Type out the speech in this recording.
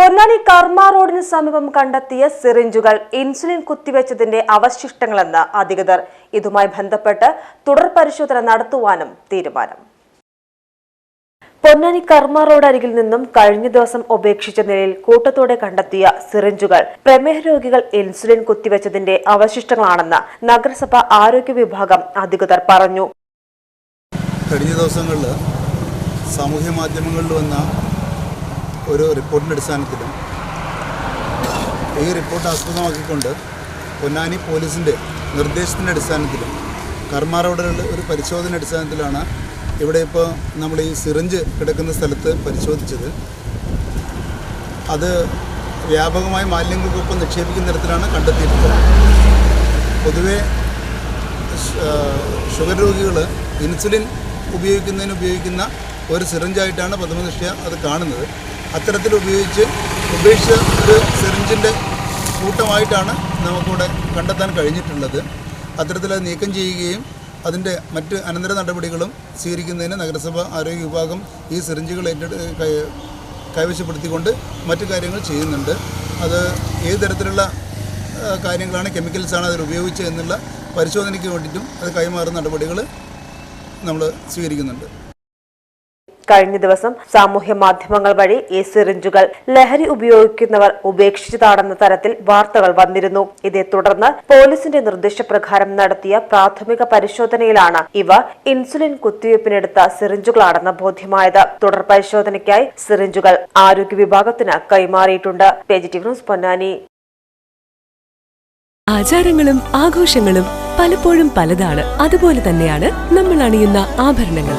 പൊന്നാനി കർമ്മ റോഡിന് സമീപം കണ്ടെത്തിയ സിറിഞ്ചുകൾ ഇൻസുലിൻ കുത്തിവെച്ചതിന്റെ അവശിഷ്ടങ്ങളെന്ന് അധികൃതർ. ഇതുമായി ബന്ധപ്പെട്ട് തുടർ പരിശോധന നടത്തുവാനും തീരുമാനം. പൊന്നാനി കർമ്മ റോഡ് അരികിൽ നിന്നും കഴിഞ്ഞ ദിവസം ഉപേക്ഷിച്ച നിലയിൽ കൂട്ടത്തോടെ കണ്ടെത്തിയ സിറിഞ്ചുകൾ പ്രമേഹ രോഗികൾ ഇൻസുലിൻ കുത്തിവെച്ചതിന്റെ അവശിഷ്ടങ്ങളാണെന്ന് നഗരസഭ ആരോഗ്യ വിഭാഗം അധികൃതർ പറഞ്ഞു. കഴിഞ്ഞ ദിവസങ്ങളിൽ സാമൂഹ്യ മാധ്യമങ്ങളിൽ വന്ന ഒരു റിപ്പോർട്ടിന്റെ അടിസ്ഥാനത്തിലും ഈ റിപ്പോർട്ട് ആസ്പദമാക്കിക്കൊണ്ട് പൊന്നാനി പോലീസിന്റെ നിർദ്ദേശത്തിന്റെ അടിസ്ഥാനത്തിലും കർമ്മ റോഡുകളുടെ ഒരു പരിശോധന അടിസ്ഥാനത്തിലാണ് ഇവിടെ ഇപ്പോൾ നമ്മൾ ഈ സിറിഞ്ച് കിടക്കുന്ന സ്ഥലത്ത് പരിശോധിച്ചത്. അത് വ്യാപകമായി മാലിന്യങ്ങൾക്കൊപ്പം നിക്ഷേപിക്കുന്ന തരത്തിലാണ് കണ്ടെത്തിയിട്ടുള്ളത്. പൊതുവേ ഷുഗർ രോഗികൾ ഇൻസുലിൻ ഉപയോഗിക്കുന്നതിന് ഉപയോഗിക്കുന്ന ഒരു സിറിഞ്ചായിട്ടാണ് പ്രഥമദൃഷ്ട്യ അത് കാണുന്നത്. അത്തരത്തിൽ ഉപയോഗിച്ച് ഉപേക്ഷിച്ച ഒരു സിറിഞ്ചിന്റെ കൂട്ടമായിട്ടാണ് നമുക്കിവിടെ കണ്ടെത്താൻ കഴിഞ്ഞിട്ടുള്ളത്. അത്തരത്തിൽ അത് നീക്കം ചെയ്യുകയും അതിന്റെ മറ്റ് അനന്തര നടപടികളും സ്വീകരിക്കുന്നതിന് നഗരസഭ ആരോഗ്യ വിഭാഗം ഈ സിറിഞ്ചുകൾ ഏറ്റെടു കൈവശപ്പെടുത്തിക്കൊണ്ട് മറ്റു കാര്യങ്ങൾ ചെയ്യുന്നുണ്ട്. അത് ഏത് തരത്തിലുള്ള കാര്യങ്ങളാണ് കെമിക്കൽസാണ് അതിൽ ഉപയോഗിച്ചത് എന്നുള്ള പരിശോധനയ്ക്ക് വേണ്ടിയിട്ടും അത് കൈമാറുന്ന നടപടികൾ നമ്മൾ സ്വീകരിക്കുന്നുണ്ട്. കഴിഞ്ഞ ദിവസം സാമൂഹ്യ മാധ്യമങ്ങൾ വഴി ഈ സിറിഞ്ചുകൾ ലഹരി ഉപയോഗിക്കുന്നവർ ഉപേക്ഷിച്ചതാണെന്ന തരത്തിൽ വാർത്തകൾ വന്നിരുന്നു. ഇതേ തുടർന്ന് പോലീസിന്റെ നിർദ്ദേശപ്രകാരം നടത്തിയ പ്രാഥമിക പരിശോധനയിലാണ് ഇവ ഇൻസുലിൻ കുത്തിവയ്പ്പിനെടുത്ത സിറിഞ്ചുകളാണെന്ന് ബോധ്യമായത്. തുടർ പരിശോധനയ്ക്കായി സിറിഞ്ചുകൾ ആരോഗ്യ വിഭാഗത്തിന് കൈമാറിയിട്ടുണ്ട്. ന്യൂസ് പൊന്നാനി. ആചാരങ്ങളും ആഘോഷങ്ങളും പലപ്പോഴും പലതാണ്. അതുപോലെ തന്നെയാണ് നമ്മൾ അണിയുന്ന ആഭരണങ്ങൾ